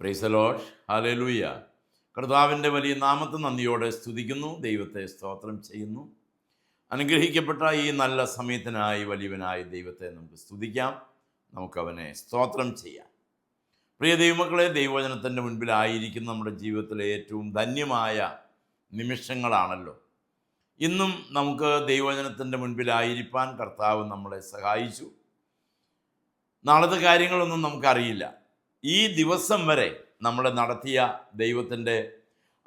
പ്രൈസലോഷ് hallelujah കർത്താവിന്റെ വലിയ നാമത്തെ നന്ദിയോടെ സ്തുതിക്കുന്നു. ദൈവത്തെ സ്തോത്രം ചെയ്യുന്നു. അനുഗ്രഹിക്കപ്പെട്ട ഈ നല്ല സമയത്തിനായി വലിയവനായ ദൈവത്തെ നമുക്ക് സ്തുതിക്കാം. നമുക്കവനെ സ്തോത്രം ചെയ്യാം. പ്രിയ ദൈവമക്കളെ ദൈവവചനത്തിന്റെ മുൻപിലായിരിക്കുന്ന നമ്മുടെ ജീവിതത്തിലെ ഏറ്റവും ധന്യമായ നിമിഷങ്ങളാണല്ലോ. ഇന്നും നമുക്ക് ദൈവവചനത്തിന്റെ മുൻപിലായിരിക്കാൻ കർത്താവ് നമ്മളെ സഹായിച്ചു. നാളത്തെ കാര്യങ്ങളൊന്നും നമുക്കറിയില്ല. ഈ ദിവസം വരെ നമ്മളെ നടത്തിയ ദൈവത്തിന്റെ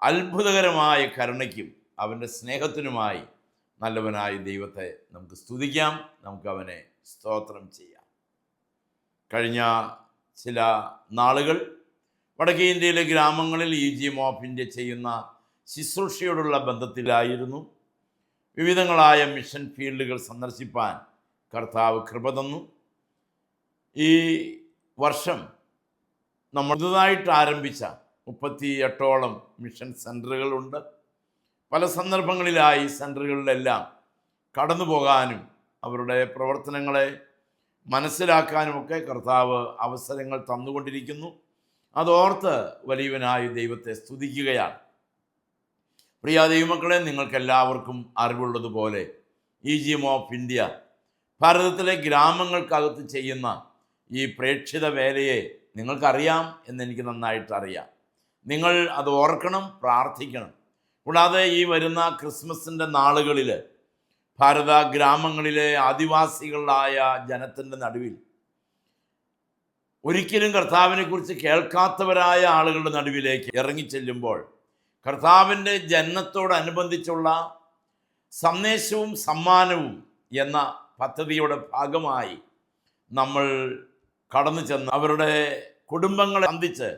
അത്ഭുതകരമായ കരുണയ്ക്കും അവന്റെ സ്നേഹത്തിനുമായി നല്ലവനായ ദൈവത്തെ നമുക്ക് സ്തുതിക്കാം നമുക്ക് അവനെ സ്തോത്രം ചെയ്യാം. കഴിഞ്ഞ ചില നാളുകൾ വടക്കേ ഇന്ത്യയിലെ ഗ്രാമങ്ങളിൽ ഇ ജി ഇന്ത്യ ചെയ്യുന്ന ശുശ്രൂഷയോടുള്ള ബന്ധത്തിലായിരുന്നു. വിവിധങ്ങളായ മിഷൻ ഫീൽഡുകൾ സന്ദർശിപ്പാൻ കർത്താവ് കൃപ തന്നു. ഈ വർഷം നമ്മൾ പുതുതായിട്ട് ആരംഭിച്ച മുപ്പത്തി എട്ടോളം മിഷൻ സെന്ററുകളുണ്ട് പല സന്ദർഭങ്ങളിലായി സെന്ററുകളിലെല്ലാം കടന്നു പോകാനും അവരുടെ പ്രവർത്തനങ്ങളെ മനസ്സിലാക്കാനുമൊക്കെ കർത്താവ് അവസരങ്ങൾ തന്നുകൊണ്ടിരിക്കുന്നു. അതോർത്ത് വലിയവനായ ദൈവത്തെ സ്തുതിക്കുകയാണ്. പ്രിയ ദൈവമക്കളെ നിങ്ങൾക്കെല്ലാവർക്കും അറിവുള്ളതുപോലെ E G M of India ഭാരതത്തിലെ ഗ്രാമങ്ങൾക്കകത്ത് ചെയ്യുന്ന ഈ പ്രേക്ഷിത വേലയെ നിങ്ങൾക്കറിയാം എന്നെനിക്ക് നന്നായിട്ട് അറിയാം നിങ്ങൾ അത് ഓർക്കണം പ്രാർത്ഥിക്കണം. കൂടാതെ ഈ വരുന്ന ക്രിസ്മസിന്റെ നാളുകളിൽ ഭാരത ഗ്രാമങ്ങളിലെ ആദിവാസികളായ ജനത്തിന്റെ നടുവിൽ ഒരിക്കലും കർത്താവിനെക്കുറിച്ച് കേൾക്കാത്തവരായ ആളുകളുടെ നടുവിലേക്ക് ഇറങ്ങിച്ചെല്ലുമ്പോൾ കർത്താവിന്റെ ജനനത്തോടനുബന്ധിച്ചുള്ള സന്ദേശവും സമ്മാനവും എന്ന പദ്ധതിയുടെ ഭാഗമായി നമ്മൾ കടന്നു ചെന്ന് അവരുടെ കുടുംബങ്ങളെ സന്ധിച്ച്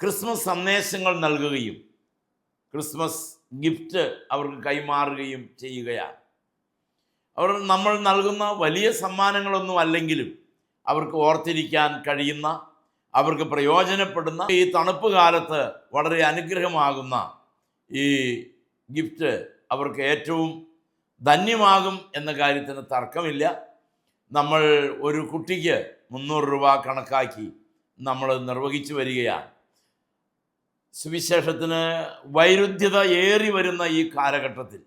ക്രിസ്മസ് സന്ദേശങ്ങൾ നൽകുകയും ക്രിസ്മസ് ഗിഫ്റ്റ് അവർക്ക് കൈമാറുകയും ചെയ്യുകയാണ്. അവർ നമ്മൾ നൽകുന്ന വലിയ സമ്മാനങ്ങളൊന്നും അല്ലെങ്കിലും അവർക്ക് ഓർത്തിരിക്കാൻ കഴിയുന്ന അവർക്ക് പ്രയോജനപ്പെടുന്ന ഈ തണുപ്പ് കാലത്ത് വളരെ അനുഗ്രഹമാകുന്ന ഈ ഗിഫ്റ്റ് അവർക്ക് ഏറ്റവും ധന്യമാകും എന്ന കാര്യത്തിന് തർക്കമില്ല. നമ്മൾ ഒരു കുട്ടിക്ക് മുന്നൂറ് രൂപ കണക്കാക്കി നമ്മൾ നിർവഹിച്ചു വരികയാണ്. സുവിശേഷത്തിന് വൈരുദ്ധ്യത ഏറി വരുന്ന ഈ കാലഘട്ടത്തിൽ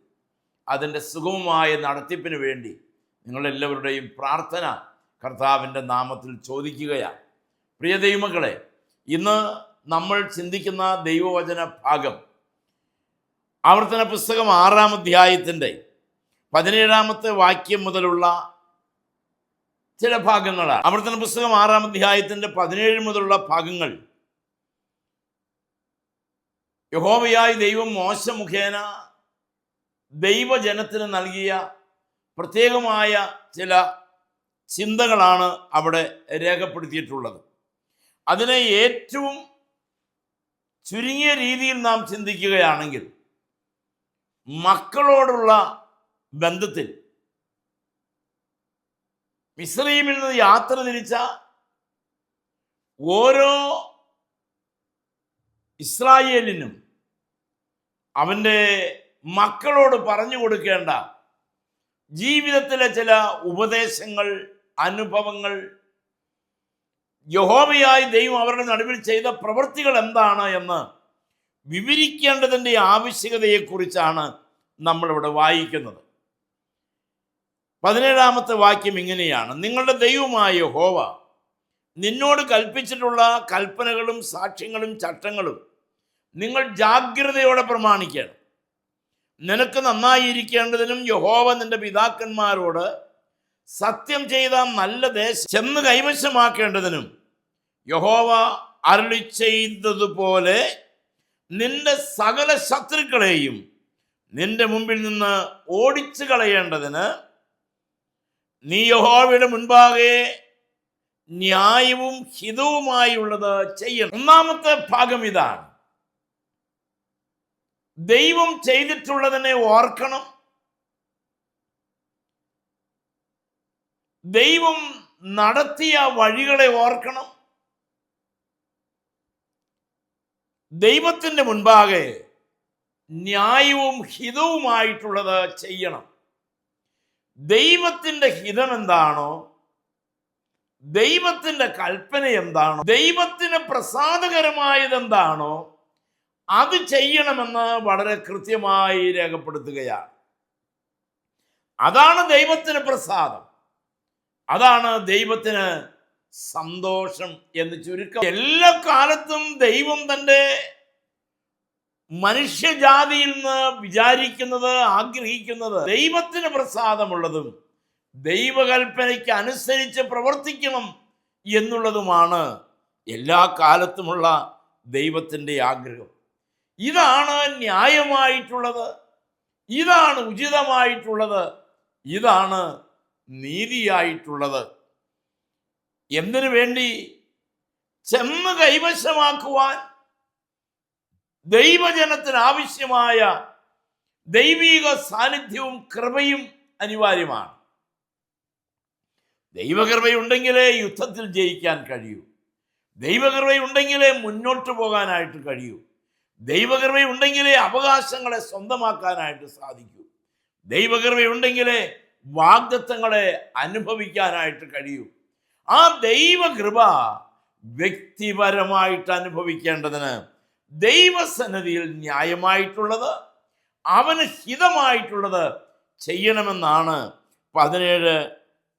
അതിന്റെ സുഗമമായ നടത്തിപ്പിന് വേണ്ടി നിങ്ങളെല്ലാവരുടെയും പ്രാർത്ഥന കർത്താവിന്റെ നാമത്തിൽ ചോദിക്കുകയാണ്. പ്രിയ ദൈവമക്കളെ ഇന്ന് നമ്മൾ ചിന്തിക്കുന്ന ദൈവവചന ഭാഗം ആവർത്തന പുസ്തകം ആറാം അധ്യായത്തിന്റെ പതിനേഴാമത്തെ വാക്യം മുതലുള്ള ചില ഭാഗങ്ങളാണ് ആവർത്തന പുസ്തകം ആറാം അധ്യായത്തിന്റെ പതിനേഴ് മുതലുള്ള ഭാഗങ്ങൾ. യഹോവയായ ദൈവം മോശ മുഖേന ദൈവജനത്തിന് നൽകിയ പ്രത്യേകമായ ചില ചിന്തകളാണ് അവിടെ രേഖപ്പെടുത്തിയിട്ടുള്ളത്. അതിനെ ഏറ്റവും ചുരുങ്ങിയ രീതിയിൽ നാം ചിന്തിക്കുകയാണെങ്കിൽ മക്കളോടുള്ള ബന്ധത്തിൽ മിസ്രൈമിൽ നിന്ന് യാത്ര തിരിച്ച ഓരോ ഇസ്രായേലിനും അവന്റെ മക്കളോട് പറഞ്ഞു കൊടുക്കേണ്ട ജീവിതത്തിലെ ചില ഉപദേശങ്ങൾ അനുഭവങ്ങൾ യഹോബയായി ദൈവം അവരുടെ നടുവിൽ ചെയ്ത പ്രവൃത്തികൾ എന്താണ് എന്ന് വിവരിക്കേണ്ടതിന്റെ ആവശ്യകതയെക്കുറിച്ചാണ് നമ്മളിവിടെ വായിക്കുന്നത്. പതിനേഴാമത്തെ വാക്യം ഇങ്ങനെയാണ്. നിങ്ങളുടെ ദൈവമായ ഹോവ നിന്നോട് കൽപ്പിച്ചിട്ടുള്ള കൽപ്പനകളും സാക്ഷ്യങ്ങളും ചട്ടങ്ങളും നിങ്ങൾ ജാഗ്രതയോടെ പ്രമാണിക്കണം. നിനക്ക് നന്നായിരിക്കേണ്ടതിനും യഹോവ നിന്റെ പിതാക്കന്മാരോട് സത്യം ചെയ്ത നല്ല ദേശം ചെന്ന് കൈവശമാക്കേണ്ടതിനും യഹോവ അരളി ചെയ്തതുപോലെ നിന്റെ സകല ശത്രുക്കളെയും നിന്റെ മുമ്പിൽ നിന്ന് ഓടിച്ചു കളയേണ്ടതിന് നീ യഹോവയുടെ മുൻപാകെ ന്യായവും ഹിതവുമായുള്ളത് ചെയ്യണം. ഒന്നാമത്തെ ഭാഗം ഇതാണ്. ദൈവം ചെയ്തിട്ടുള്ളതിനെ ഓർക്കണം. ദൈവം നടത്തിയ വഴികളെ ഓർക്കണം. ദൈവത്തിന്റെ മുൻപാകെ ന്യായവും ഹിതവുമായിട്ടുള്ളത് ചെയ്യണം. ദൈവത്തിന്റെ ഹിതം എന്താണോ ദൈവത്തിന്റെ കൽപ്പന എന്താണോ ദൈവത്തിന് പ്രസാദകരമായത് എന്താണോ അത് ചെയ്യണമെന്ന് വളരെ കൃത്യമായി രേഖപ്പെടുത്തുകയാണ്. അതാണ് ദൈവത്തിന് പ്രസാദം. അതാണ് ദൈവത്തിന് സന്തോഷം എന്ന് ചുരുക്കം. എല്ലാ കാലത്തും ദൈവം തന്റെ മനുഷ്യജാതിയിൽ നിന്ന് വിചാരിക്കുന്നത് ആഗ്രഹിക്കുന്നത് ദൈവത്തിന് പ്രസാദമുള്ളതും ദൈവകൽപ്പനയ്ക്ക് അനുസരിച്ച് പ്രവർത്തിക്കണം എന്നുള്ളതുമാണ് എല്ലാ കാലത്തുമുള്ള ദൈവത്തിന്റെ ആഗ്രഹം. ഇതാണ് ന്യായമായിട്ടുള്ളത് ഇതാണ് ഉചിതമായിട്ടുള്ളത് ഇതാണ് നീതിയായിട്ടുള്ളത്. എന്തിനു വേണ്ടി? ചെന്ന് കൈവശമാക്കുവാൻ ദൈവജനത്തിന് ആവശ്യമായ ദൈവിക സാന്നിധ്യവും കൃപയും അനിവാര്യമാണ്. ദൈവകൃപയുണ്ടെങ്കിലേ യുദ്ധത്തിൽ ജയിക്കാൻ കഴിയൂ. ദൈവകൃപയുണ്ടെങ്കിലേ മുന്നോട്ട് പോകാനായിട്ട് കഴിയൂ. ദൈവകൃപയുണ്ടെങ്കിലേ അവകാശങ്ങളെ സ്വന്തമാക്കാനായിട്ട് സാധിക്കൂ. ദൈവകൃപയുണ്ടെങ്കിലേ വാഗ്ദത്വങ്ങളെ അനുഭവിക്കാനായിട്ട് കഴിയൂ. ആ ദൈവകൃപ വ്യക്തിപരമായിട്ട് അനുഭവിക്കേണ്ടതിന് ദൈവസന്നിധിയിൽ ന്യായമായിട്ടുള്ളത് അവന് ഹിതമായിട്ടുള്ളത് ചെയ്യണമെന്നാണ് പതിനേഴ്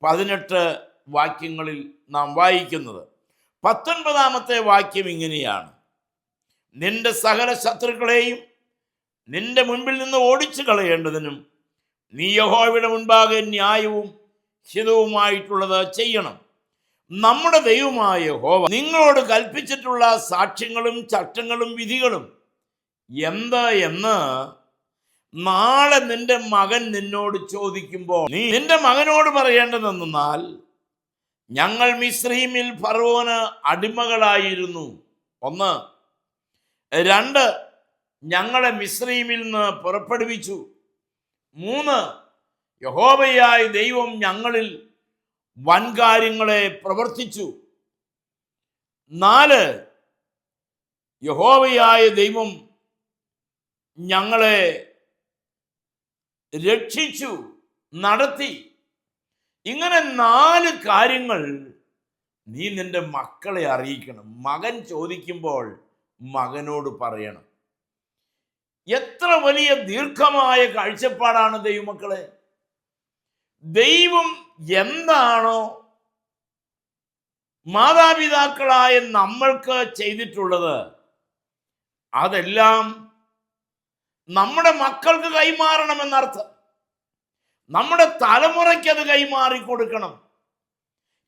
പതിനെട്ട് വാക്യങ്ങളിൽ നാം വായിക്കുന്നത്. പത്തൊൻപതാമത്തെ വാക്യം ഇങ്ങനെയാണ്. നിന്റെ സകല ശത്രുക്കളെയും നിന്റെ മുൻപിൽ നിന്ന് ഓടിച്ചു കളയേണ്ടതിനും നീ യഹോവയുടെ മുൻപാകെ ന്യായവും ഹിതവുമായിട്ടുള്ളത് ചെയ്യണം. നമ്മുടെ ദൈവമായ ഹോവ നിങ്ങളോട് കൽപ്പിച്ചിട്ടുള്ള സാക്ഷ്യങ്ങളും ചട്ടങ്ങളും വിധികളും എന്താ എന്ന് നാളെ നിന്റെ മകൻ നിന്നോട് ചോദിക്കുമ്പോൾ നീ നിന്റെ മകനോട് പറയേണ്ടതെന്നാൽ ഞങ്ങൾ മിശ്രീമിൽ ഫറോന് അടിമകളായിരുന്നു. ഒന്ന്. രണ്ട്. ഞങ്ങളെ മിശ്രീമിൽ നിന്ന് പുറപ്പെടുവിച്ചു. മൂന്ന്. യഹോവയായ ദൈവം ഞങ്ങളിൽ വൻകാര്യങ്ങളെ പ്രവർത്തിച്ചു. നാല് യഹോവയായ ദൈവം ഞങ്ങളെ രക്ഷിച്ചു നടത്തി. ഇങ്ങനെ നാല് കാര്യങ്ങൾ നീ നിന്റെ മക്കളെ അറിയിക്കണം. മകൻ ചോദിക്കുമ്പോൾ മകനോട് പറയണം. എത്ര വലിയ ദീർഘമായ കാഴ്ചപ്പാടാണ് ദൈവമക്കളെ. ദൈവം എന്താണോ മാതാപിതാക്കളായ നമ്മൾക്ക് ചെയ്തിട്ടുള്ളത് അതെല്ലാം നമ്മുടെ മക്കൾക്ക് കൈമാറണമെന്നർത്ഥം. നമ്മുടെ തലമുറയ്ക്ക് അത് കൈമാറി കൊടുക്കണം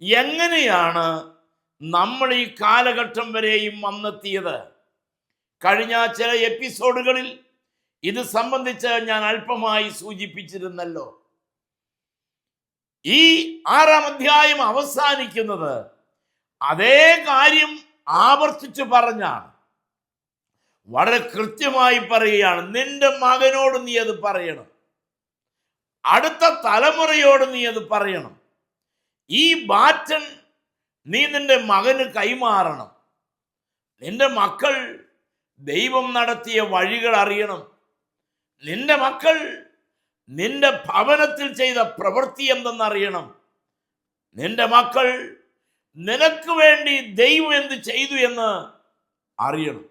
എങ്ങനെയാണ് നമ്മൾ ഈ കാലഘട്ടം വരെയും വന്നെത്തിയത്? കഴിഞ്ഞ ചില എപ്പിസോഡുകളിൽ ഇത് സംബന്ധിച്ച് ഞാൻ അല്പമായി സൂചിപ്പിച്ചിരുന്നല്ലോ. ഈ ആറാം അധ്യായം അവസാനിക്കുന്നത് അതേ കാര്യം ആവർത്തിച്ചു പറഞ്ഞാണ്. വളരെ കൃത്യമായി പറയുകയാണ് നിന്റെ മകനോട് നീ അത് പറയണം. അടുത്ത തലമുറയോട് നീ അത് പറയണം. ഈ ബാറ്റൺ നീ നിന്റെ മകന് കൈമാറണം. നിന്റെ മക്കൾ ദൈവം നടത്തിയ വഴികൾ അറിയണം. നിന്റെ മക്കൾ നിന്റെ ഭവനത്തിൽ ചെയ്ത പ്രവൃത്തി എന്തെന്നറിയണം. നിന്റെ മക്കൾ നിനക്ക് വേണ്ടി ദൈവം എന്ത് ചെയ്തു എന്ന് അറിയണം.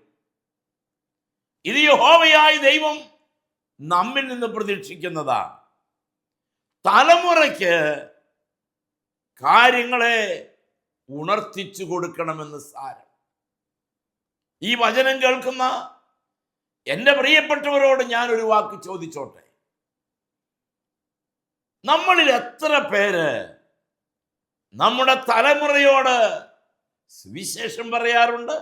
ഇത് യഹോവയായ ദൈവം നമ്മിൽ നിന്ന് പ്രതീക്ഷിക്കുന്നതാണ്. തലമുറയ്ക്ക് കാര്യങ്ങളെ ഉണർത്തിച്ചു കൊടുക്കണമെന്ന് സാരം. ഈ വചനം കേൾക്കുന്ന എന്റെ പ്രിയപ്പെട്ടവരോട് ഞാനൊരു വാക്ക് ചോദിച്ചോട്ടെ? നമ്മളിൽ എത്ര പേര് നമ്മുടെ തലമുറയോട് സുവിശേഷം പറയാറുണ്ട്?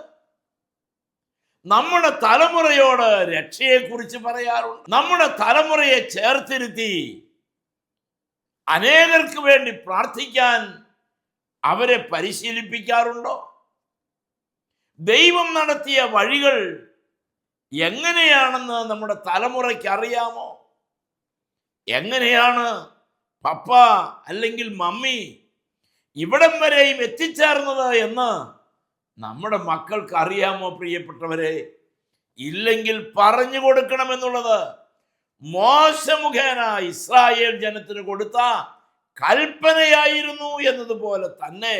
നമ്മുടെ തലമുറയോട് രക്ഷയെക്കുറിച്ച് പറയാറുണ്ട്? നമ്മുടെ തലമുറയെ ചേർത്തിരുത്തി അനേകർക്ക് വേണ്ടി പ്രാർത്ഥിക്കാൻ അവരെ പരിശീലിപ്പിക്കാറുണ്ടോ? ദൈവം നടത്തിയ വഴികൾ എങ്ങനെയാണെന്ന് നമ്മുടെ തലമുറയ്ക്ക് അറിയാമോ? എങ്ങനെയാണ് പപ്പ അല്ലെങ്കിൽ മമ്മി ഇവിടം വരെയും എത്തിച്ചേർന്നത് എന്ന് നമ്മുടെ മക്കൾക്ക് അറിയാമോ പ്രിയപ്പെട്ടവരെ? ഇല്ലെങ്കിൽ പറഞ്ഞു കൊടുക്കണമെന്നുള്ളത് മോശമുഖേന ഇസ്രായേൽ ജനത്തിന് കൊടുത്ത കൽപ്പനയായിരുന്നു എന്നതുപോലെ തന്നെ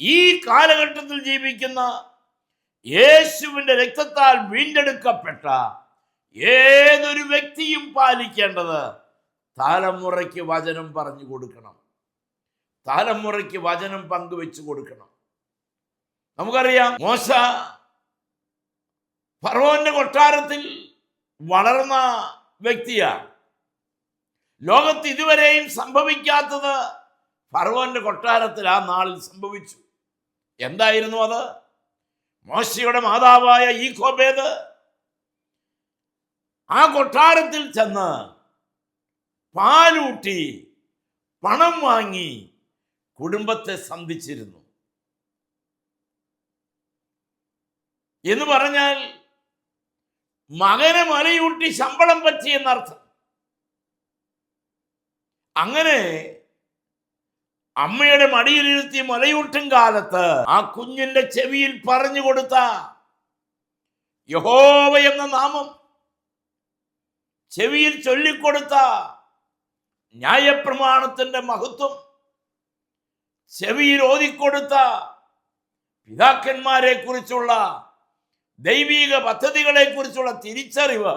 ഈ കാലഘട്ടത്തിൽ ജീവിക്കുന്ന യേശുവിന്റെ രക്തത്താൽ വീണ്ടെടുക്കപ്പെട്ട ഏതൊരു വ്യക്തിയും പാലിക്കേണ്ടത് തലമുറയ്ക്ക് വചനം പറഞ്ഞു കൊടുക്കണം. തലമുറയ്ക്ക് വചനം പങ്കുവെച്ചു കൊടുക്കണം. നമുക്കറിയാം മോശ ഫറോന്റെ കൊട്ടാരത്തിൽ വളർന്ന വ്യക്തിയാണ്. ലോകത്ത് ഇതുവരെയും സംഭവിക്കാത്തത് ഫറവോന്റെ കൊട്ടാരത്തിൽ ആ നാളിൽ സംഭവിച്ചു. എന്തായിരുന്നു അത്? മോശയുടെ മാതാവായ ഈ കോബേദ് ആ കൊട്ടാരത്തിൽ ചെന്ന് പാലൂട്ടി പണം വാങ്ങി കുടുംബത്തെ സന്ധിച്ചിരുന്നു. എന്ന് പറഞ്ഞാൽ മകനെ മലയൂട്ടി ശമ്പളം പറ്റി എന്നർത്ഥം. അങ്ങനെ അമ്മയുടെ മടിയിലിരുത്തി മലയൂട്ടും കാലത്ത് ആ കുഞ്ഞിന്റെ ചെവിയിൽ പറഞ്ഞു കൊടുത്ത യഹോവ എന്ന നാമം ചെവിയിൽ ചൊല്ലിക്കൊടുത്ത ന്യായപ്രമാണത്തിന്റെ മഹത്വം. ചെവിയിൽ ഓതിക്കൊടുത്ത പിതാക്കന്മാരെ കുറിച്ചുള്ള ദൈവീക പദ്ധതികളെ കുറിച്ചുള്ള തിരിച്ചറിവ്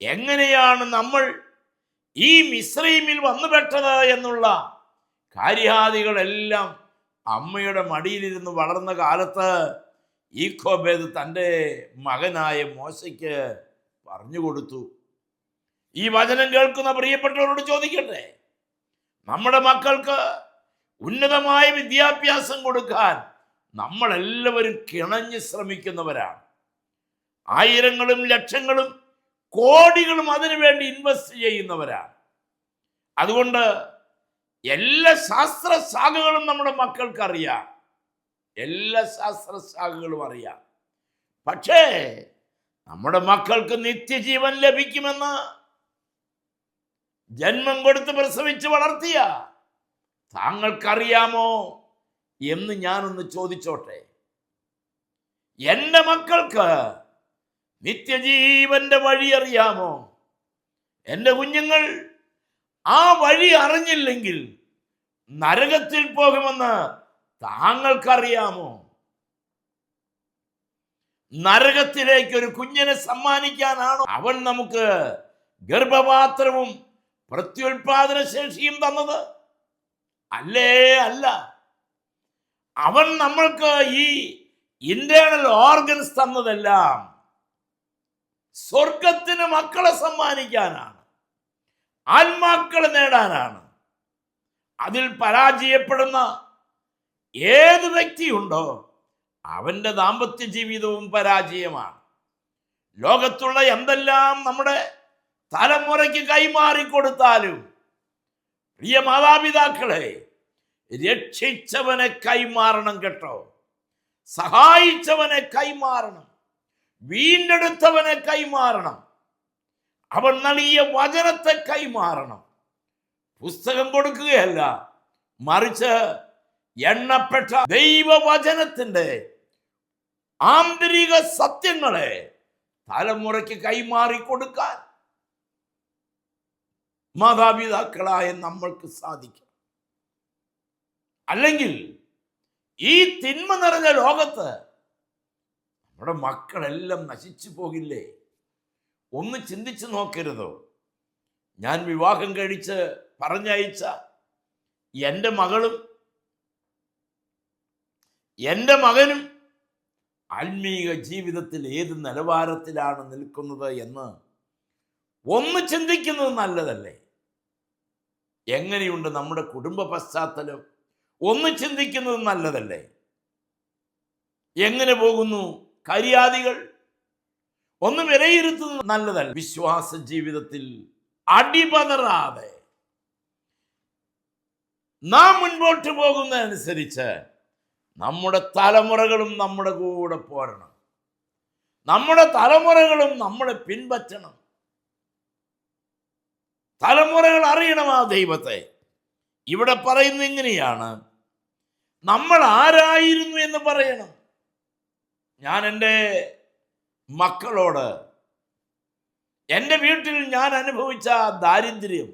എങ്ങനെയാണ് നമ്മൾ ഈ മിശ്രീമിൽ വന്നുപെട്ടത് എന്നുള്ള കാര്യാദികളെല്ലാം അമ്മയുടെ മടിയിലിരുന്ന് വളർന്ന കാലത്ത് ഈ കോബേദ് തന്റെ മകനായ മോശയ്ക്ക് പറഞ്ഞു കൊടുത്തു. ഈ വചനം കേൾക്കുന്ന പ്രിയപ്പെട്ടവരോട് ചോദിക്കട്ടെ? നമ്മുടെ മക്കൾക്ക് ഉന്നതമായ വിദ്യാഭ്യാസം കൊടുക്കാൻ നമ്മളെല്ലാവരും കിണഞ്ഞ് ശ്രമിക്കുന്നവരാണ്. ആയിരങ്ങളും ലക്ഷങ്ങളും കോടികളും അതിനുവേണ്ടി ഇൻവെസ്റ്റ് ചെയ്യുന്നവരാണ്. അതുകൊണ്ട് എല്ലാ ശാസ്ത്ര ശാഖകളും നമ്മുടെ മക്കൾക്ക് അറിയാം എല്ലാ ശാസ്ത്ര ശാഖകളും അറിയാം. പക്ഷേ നമ്മുടെ മക്കൾക്ക് നിത്യജീവൻ ലഭിക്കുമെന്ന് ജന്മം കൊടുത്ത് പ്രസവിച്ച് വളർത്തിയ താങ്കൾക്കറിയാമോ എന്ന് ഞാനൊന്ന് ചോദിച്ചോട്ടെ. എന്റെ മക്കൾക്ക് നിത്യജീവന്റെ വഴി അറിയാമോ? എന്റെ കുഞ്ഞുങ്ങൾ ആ വഴി അറിഞ്ഞില്ലെങ്കിൽ നരകത്തിൽ പോകുമെന്ന് താങ്കൾക്കറിയാമോ? നരകത്തിലേക്ക് ഒരു കുഞ്ഞിനെ സമ്മാനിക്കാനാണോ? അവൻ നമുക്ക് ഗർഭപാത്രവും പ്രത്യുൽപാദന ശേഷിയും തന്നത്? അല്ലേ അല്ല. അവൻ നമ്മൾക്ക് ഈ ഇന്റേണൽ ഓർഗൻസ് തന്നതെല്ലാം സ്വർഗത്തിന് മക്കളെ സമ്മാനിക്കാനാണ്. ആത്മാക്കളെ നേടാനാണ്. അതിൽ പരാജയപ്പെടുന്ന ഏത് വ്യക്തിയുണ്ടോ അവന്റെ ദാമ്പത്യ ജീവിതവും പരാജയമാണ്. ലോകത്തുള്ള എന്തെല്ലാം നമ്മുടെ തലമുറയ്ക്ക് കൈമാറി കൊടുത്താലും പ്രിയ മാതാപിതാക്കളെ രക്ഷിച്ചവനെ കൈമാറണം കേട്ടോ. സഹായിച്ചവനെ കൈമാറണം. വീണ്ടെടുത്തവനെ കൈമാറണം. അവൻ നൽകിയ വചനത്തെ കൈമാറണം. പുസ്തകം കൊടുക്കുകയല്ല മറിച്ച് എണ്ണപ്പെട്ട ദൈവവചനത്തിന്റെ ആന്തരിക സത്യങ്ങളെ തലമുറയ്ക്ക് കൈമാറി കൊടുക്കാൻ മാതാപിതാക്കളായ നമ്മൾക്ക് സാധിക്കും. അല്ലെങ്കിൽ ഈ തിന്മ നിറഞ്ഞ ലോകത്ത് നമ്മുടെ മക്കളെല്ലാം നശിച്ചു പോകില്ലേ? ഒന്ന് ചിന്തിച്ചു നോക്കരുതോ. ഞാൻ വിവാഹം കഴിച്ച് പറഞ്ഞയച്ച എന്റെ മകളും എന്റെ മകനും ആത്മീക ജീവിതത്തിൽ ഏത് നിലവാരത്തിലാണ് നിൽക്കുന്നത് എന്ന് ഒന്ന് ചിന്തിക്കുന്നത് നല്ലതല്ലേ? എങ്ങനെയുണ്ട് നമ്മുടെ കുടുംബ പശ്ചാത്തലം? ഒന്ന് ചിന്തിക്കുന്നത് നല്ലതല്ലേ? എങ്ങനെ പോകുന്നു കരിയാദികൾ? ഒന്ന് വിലയിരുത്തുന്നത് നല്ലതല്ല? വിശ്വാസ ജീവിതത്തിൽ അടിപതറാതെ നാം മുൻപോട്ട് പോകുന്നതനുസരിച്ച് നമ്മുടെ തലമുറകളും നമ്മുടെ കൂടെ പോരണം. നമ്മുടെ തലമുറകളും നമ്മളെ പിൻപറ്റണം. തലമുറകൾ അറിയണം ആ ദൈവത്തെ. ഇവിടെ പറയുന്നത് എങ്ങനെയാണ് നമ്മൾ ആരായിരുന്നു എന്ന് പറയണം. ഞാൻ എന്റെ മക്കളോട് എന്റെ വീട്ടിൽ ഞാൻ അനുഭവിച്ച ദാരിദ്ര്യം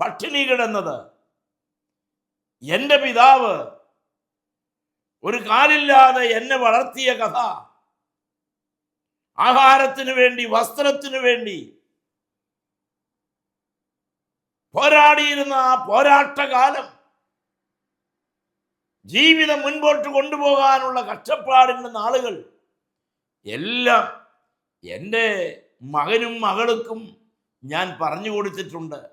പട്ടിണി കിടന്നത് എന്റെ പിതാവ് ഒരു കാലില്ലാതെ എന്നെ വളർത്തിയ കഥ ആഹാരത്തിന് വേണ്ടി വസ്ത്രത്തിന് വേണ്ടി പോരാടിയിരുന്ന ആ പോരാട്ടകാലം. ജീവിതം മുൻപോട്ട് കൊണ്ടുപോകാനുള്ള കഷ്ടപ്പാടിന്റെ നാളുകൾ. എല്ലാം എന്റെ മകനും മകൾക്കും ഞാൻ പറഞ്ഞു കൊടുത്തിട്ടുണ്ട്.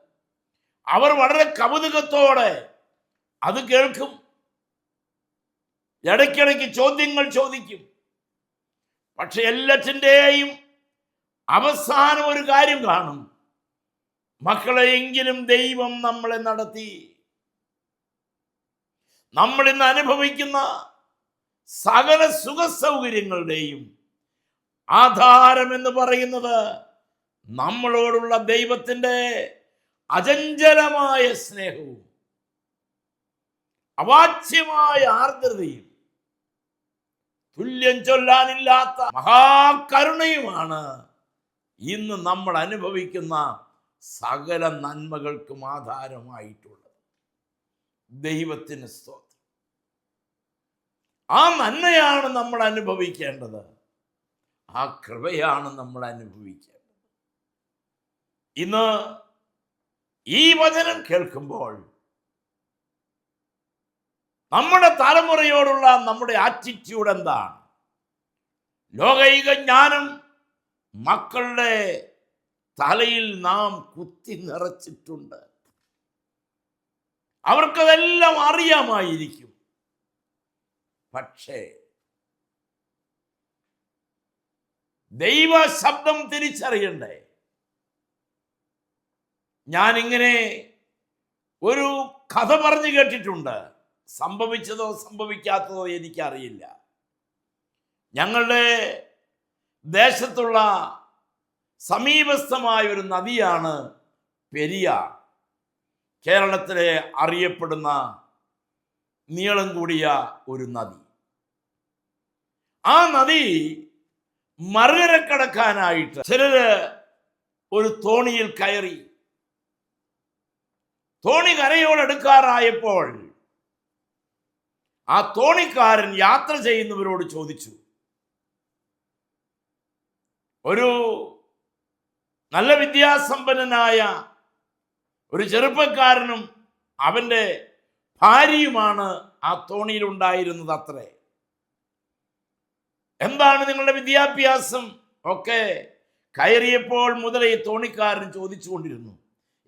അവർ വളരെ കൗതുകത്തോടെ അത് കേൾക്കും. ഇടയ്ക്കിടയ്ക്ക് ചോദ്യങ്ങൾ ചോദിക്കും. പക്ഷെ എല്ലാറ്റിന്റെയും അവസാനം ഒരു കാര്യം കാണും. മക്കളെയെങ്കിലും ദൈവം നമ്മളെ നടത്തി. നമ്മൾ ഇന്ന് അനുഭവിക്കുന്ന സകല സുഖ സൗകര്യങ്ങളുടെയും ആധാരം എന്ന് പറയുന്നത് നമ്മളോടുള്ള ദൈവത്തിന്റെ അചഞ്ചലമായ സ്നേഹവും അവാച്യമായ ആർദ്രതയും തുല്യം ചൊല്ലാനില്ലാത്ത മഹാകരുണയുമാണ് ഇന്ന് നമ്മൾ അനുഭവിക്കുന്ന സകല നന്മകൾക്കും ആധാരമായിട്ടുള്ളത്. ദൈവത്തിന് സ്തോത്രം. ആ നന്മയാണ് നമ്മൾ അനുഭവിക്കേണ്ടത്. ആ കൃപയാണ് നമ്മൾ അനുഭവിക്കേണ്ടത്. ഇന്ന് ഈ വചനം കേൾക്കുമ്പോൾ നമ്മുടെ തലമുറയോടുള്ള നമ്മുടെ ആറ്റിറ്റ്യൂഡ് എന്താണ്? ലോകൈക ജ്ഞാനം മക്കളുടെ തലയിൽ നാം കുത്തി നിറച്ചിട്ടുണ്ട്. അവർക്കതെല്ലാം അറിയാമായിരിക്കും. പക്ഷേ ദൈവ ശബ്ദം തിരിച്ചറിയണ്ടേ? ഞാനിങ്ങനെ ഒരു കഥ പറഞ്ഞു കേട്ടിട്ടുണ്ട്. സംഭവിച്ചതോ സംഭവിക്കാത്തതോ എനിക്കറിയില്ല. ഞങ്ങളുടെ ദേശത്തുള്ള സമീപസ്ഥമായ ഒരു നദിയാണ് പെരിയാർ കേരളത്തിലെ അറിയപ്പെടുന്ന നീളം കൂടിയ ഒരു നദി. ആ നദി മറുകര കടക്കാനായിട്ട് ചിലര് ഒരു തോണിയിൽ കയറി. തോണി കരയോടെടുക്കാറായപ്പോൾ ആ തോണിക്കാരൻ യാത്ര ചെയ്യുന്നവരോട് ചോദിച്ചു. ഒരു നല്ല വിദ്യാസമ്പന്നനായ ഒരു ചെറുപ്പക്കാരനും അവന്റെ ഭാര്യയുമാണ് ആ തോണിയിലുണ്ടായിരുന്നത് അത്രേ. എന്താണ് നിങ്ങളുടെ വിദ്യാഭ്യാസം? ഒക്കെ കയറിയപ്പോൾ മുതൽ ഈ തോണിക്കാരൻ ചോദിച്ചുകൊണ്ടിരുന്നു.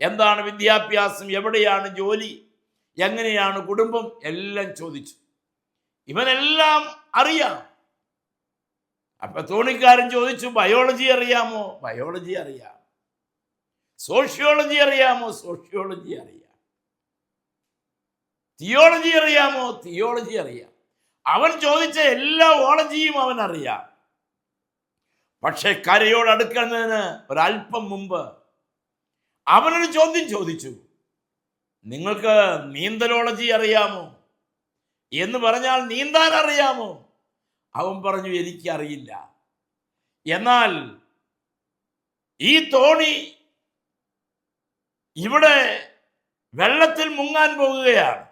എന്താണ് വിദ്യാഭ്യാസം? എവിടെയാണ് ജോലി? എങ്ങനെയാണ് കുടുംബം? എല്ലാം ചോദിച്ചു. ഇവനെല്ലാം അറിയാം. അപ്പൊ തോണിക്കാരൻ ചോദിച്ചു ബയോളജി അറിയാമോ? ബയോളജി അറിയാം. സോഷ്യോളജി അറിയാമോ? സോഷ്യോളജി അറിയാം. തിയോളജി അറിയാമോ? തിയോളജി അറിയാം. അവൻ ചോദിച്ച എല്ലാ ഓളജിയും അവൻ അറിയാം. പക്ഷേ കരയോട് അടുക്കുന്നതിന് ഒരല്പം മുമ്പ് അവനൊരു ചോദ്യം ചോദിച്ചു. നിങ്ങൾക്ക് നീന്തലോളജി അറിയാമോ? എന്ന് പറഞ്ഞാൽ നീന്താൻ അറിയാമോ? അവൻ പറഞ്ഞു എനിക്കറിയില്ല. എന്നാൽ ഈ തോണി ഇവിടെ വെള്ളത്തിൽ മുങ്ങാൻ പോകുകയാണ്.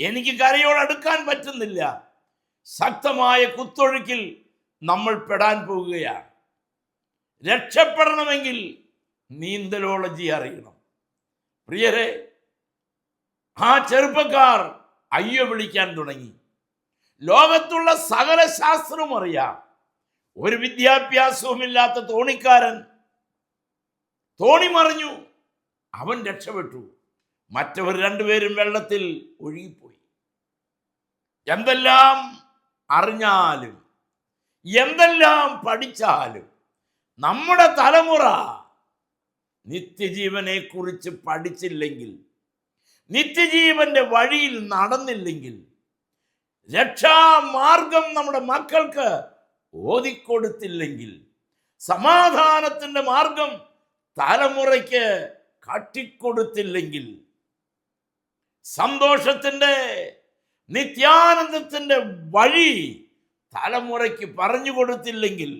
എനിക്ക് കരയോട് അടുക്കാൻ പറ്റുന്നില്ല. ശക്തമായ കുത്തൊഴുക്കിൽ നമ്മൾ പെടാൻ പോകുകയാണ്. രക്ഷപ്പെടണമെങ്കിൽ നീന്തലോളജി അറിയണം. പ്രിയരെ ആ ചെറുപ്പക്കാർ അയ്യോ വിളിക്കാൻ തുടങ്ങി. ലോകത്തുള്ള സകല ശാസ്ത്രവും അറിയാം. ഒരു വിദ്യാഭ്യാസവുമില്ലാത്ത തോണിക്കാരൻ തോണി മറിഞ്ഞു. അവൻ രക്ഷപ്പെട്ടു. മറ്റവർ രണ്ടുപേരും വെള്ളത്തിൽ ഒഴുകിപ്പോയി. എന്തെല്ലാം അറിഞ്ഞാലും എന്തെല്ലാം പഠിച്ചാലും നമ്മുടെ തലമുറ നിത്യജീവനെ കുറിച്ച് പഠിച്ചില്ലെങ്കിൽ നിത്യജീവന്റെ വഴിയിൽ നടന്നില്ലെങ്കിൽ രക്ഷാമാർഗം നമ്മുടെ മക്കൾക്ക് ഓതിക്കൊടുത്തില്ലെങ്കിൽ സമാധാനത്തിന്റെ മാർഗം തലമുറയ്ക്ക് കാട്ടിക്കൊടുത്തില്ലെങ്കിൽ സന്തോഷത്തിന്റെ നിത്യാനന്ദത്തിന്റെ വഴി തലമുറയ്ക്ക് പറഞ്ഞു കൊടുത്തില്ലെങ്കിൽ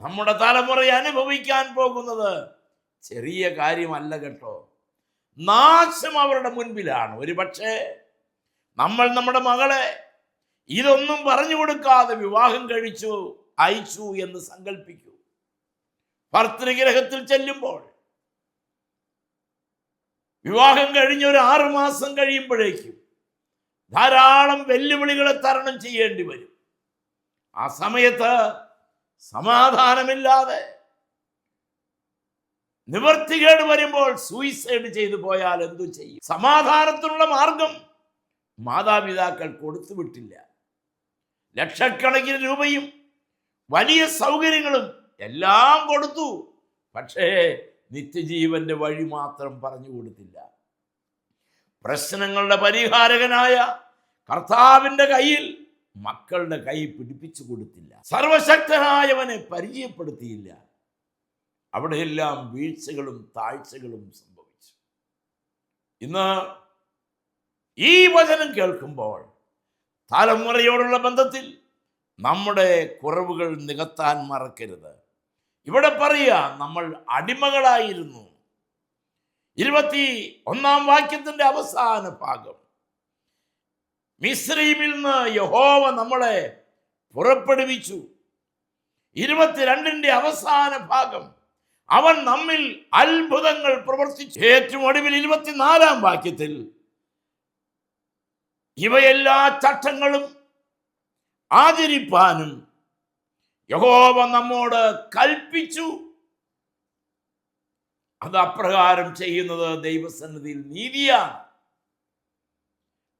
നമ്മുടെ തലമുറ അനുഭവിക്കാൻ പോകുന്നത് ചെറിയ കാര്യമല്ല കേട്ടോ. നാശം അവരുടെ മുൻപിലാണ്. ഒരു പക്ഷേ നമ്മൾ നമ്മുടെ മകളെ ഇതൊന്നും പറഞ്ഞു കൊടുക്കാതെ വിവാഹം കഴിച്ചു അയച്ചു എന്ന് സങ്കല്പിക്കൂ ഭർത്തൃഗ്രഹത്തിൽ ചെല്ലുമ്പോൾ വിവാഹം കഴിഞ്ഞ ഒരു ആറുമാസം കഴിയുമ്പോഴേക്കും ധാരാളം വെല്ലുവിളികളെ തരണം ചെയ്യേണ്ടി വരും. ആ സമയത്ത് സമാധാനമില്ലാതെ നിവർത്തികേട് വരുമ്പോൾ സൂയിസൈഡ് ചെയ്തു പോയാൽ എന്തു ചെയ്യും? സമാധാനത്തിനുള്ള മാർഗം മാതാപിതാക്കൾ കൊടുത്തു വിട്ടില്ല. ലക്ഷക്കണക്കിന് രൂപയും വലിയ സൗകര്യങ്ങളും എല്ലാം കൊടുത്തു. പക്ഷേ നിത്യജീവന്റെ വഴി മാത്രം പറഞ്ഞു കൊടുത്തില്ല. പ്രശ്നങ്ങളുടെ പരിഹാരകനായ കർത്താവിന്റെ കയ്യിൽ മക്കളുടെ കൈ പിടിപ്പിച്ചു കൊടുത്തില്ല. സർവശക്തനായവനെ പരിചയപ്പെടുത്തിയില്ല. അവിടെയെല്ലാം വീഴ്ചകളും താഴ്ചകളും സംഭവിച്ചു. ഇന്ന് ഈ വചനം കേൾക്കുമ്പോൾ തലമുറയോടുള്ള ബന്ധത്തിൽ നമ്മുടെ കുറവുകൾ നികത്താൻ മറക്കരുത്. ഇവിടെ പറയുക നമ്മൾ അടിമകളായിരുന്നു. ഇരുപത്തി ഒന്നാം വാക്യത്തിന്റെ അവസാന ഭാഗം. മിശ്രീമിൽ നിന്ന് യഹോവ നമ്മളെ പുറപ്പെടുവിച്ചു. ഇരുപത്തിരണ്ടിന്റെ അവസാന ഭാഗം. അവൻ നമ്മിൽ അത്ഭുതങ്ങൾ പ്രവർത്തിച്ചു. ഏറ്റവും ഒടുവിൽ ഇരുപത്തിനാലാം വാക്യത്തിൽ ഇവയെല്ലാ ചട്ടങ്ങളും ആചരിപ്പാനും യഹോവ നമ്മോട് കൽപ്പിച്ചു. അത് അപ്രകാരം ചെയ്യുന്നത് ദൈവസന്നിധിയിൽ നീതിയാണ്.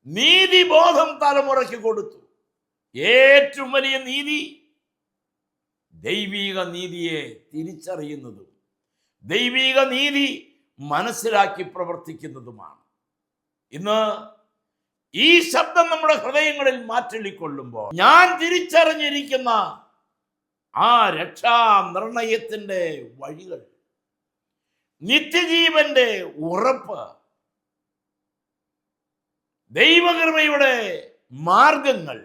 നീതിബോധം തലമുറയ്ക്ക് കൊടുത്തു. ഏറ്റവും വലിയ നീതി ദൈവീക നീതിയെ തിരിച്ചറിയുന്നതും ദൈവീക നീതി മനസ്സിലാക്കി പ്രവർത്തിക്കുന്നതുമാണ്. ഇന്ന് ഈ ശബ്ദം നമ്മുടെ ഹൃദയങ്ങളിൽ മാറ്റൊള്ളിക്കൊള്ളുമ്പോൾ ഞാൻ തിരിച്ചറിഞ്ഞിരിക്കുന്ന ആ രക്ഷാ നിർണയത്തിന്റെ വഴികൾ നിത്യജീവന്റെ ഉറപ്പ് ദൈവകൃപയുടെ മാർഗങ്ങൾ.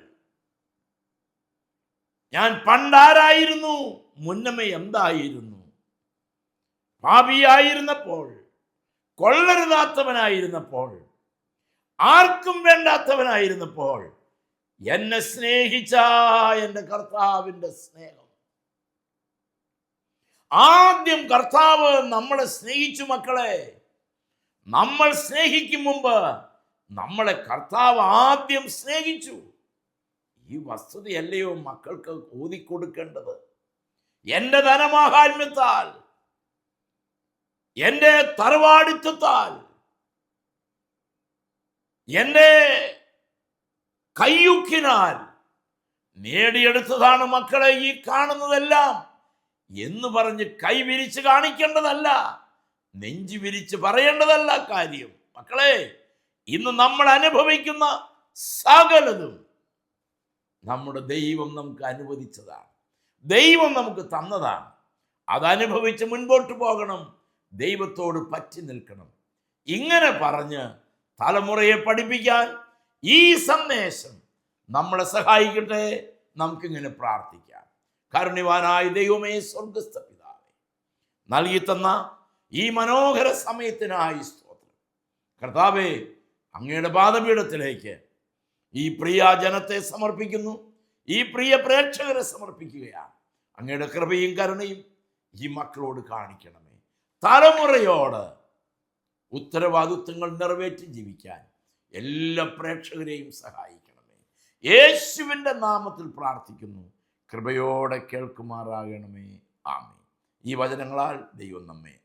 ഞാൻ പണ്ടാരായിരുന്നു മുന്നമേ എന്തായിരുന്നു? പാപിയായിരുന്നപ്പോൾ കൊള്ളരുതാത്തവനായിരുന്നപ്പോൾ ആർക്കും വേണ്ടാത്തവനായിരുന്നപ്പോൾ എന്നെ സ്നേഹിച്ച എന്റെ കർത്താവിന്റെ സ്നേഹം. ആദ്യം കർത്താവ് നമ്മളെ സ്നേഹിച്ചു മക്കളെ. നമ്മൾ സ്നേഹിക്കും മുമ്പ് നമ്മളെ കർത്താവ് ആദ്യം സ്നേഹിച്ചു. ഈ വസ്തുതയല്ലയോ മക്കൾക്ക് ഊതിക്കൊടുക്കേണ്ടത്? എന്റെ ധനമാഹാത്മ്യത്താൽ എന്റെ തറവാടിത്വത്താൽ എന്റെ കയ്യൂക്കിനാൽ നേടിയെടുത്തതാണ് മക്കളെ ഈ കാണുന്നതെല്ലാം എന്ന് പറഞ്ഞ് കൈ വിരിച്ച് കാണിക്കേണ്ടതല്ല നെഞ്ചു വിരിച്ച് പറയേണ്ടതല്ല കാര്യം. മക്കളെ ഇന്ന് നമ്മൾ അനുഭവിക്കുന്ന സകലതും നമ്മുടെ ദൈവം നമുക്ക് അനുവദിച്ചതാണ്. ദൈവം നമുക്ക് തന്നതാണ്. അതനുഭവിച്ച് മുൻപോട്ട് പോകണം. ദൈവത്തോട് പറ്റി നിൽക്കണം. ഇങ്ങനെ പറഞ്ഞ് തലമുറയെ പഠിപ്പിക്കാൻ ഈ സന്ദേശം നമ്മളെ സഹായിക്കട്ടെ. നമുക്കിങ്ങനെ പ്രാർത്ഥിക്കാം. കരുണിവാനായ ദൈവമേ സ്വർഗസ്ഥ പിതാവേ നൽകി തന്ന ഈ മനോഹര സമയത്തിനായി സ്തോത്രം. കർത്താവേ അങ്ങയുടെ പാദപീഠത്തിലേക്ക് ഈ പ്രിയ ജനത്തെ സമർപ്പിക്കുന്നു. ഈ പ്രിയ പ്രേക്ഷകരെ സമർപ്പിക്കുകയാണ്. അങ്ങയുടെ കൃപയും കരുണയും ഈ മക്കളോട് കാണിക്കണമേ. തലമുറയോട് ഉത്തരവാദിത്വങ്ങൾ നിറവേറ്റി ജീവിക്കാൻ എല്ലാ പ്രേക്ഷകരെയും സഹായിക്കണമേ. യേശുവിന്റെ നാമത്തിൽ പ്രാർത്ഥിക്കുന്നു. കൃപയോടെ കേൾക്കുമാറാകണമേ. ആമേ ഈ വചനങ്ങളാൽ ദൈവം നമ്മെ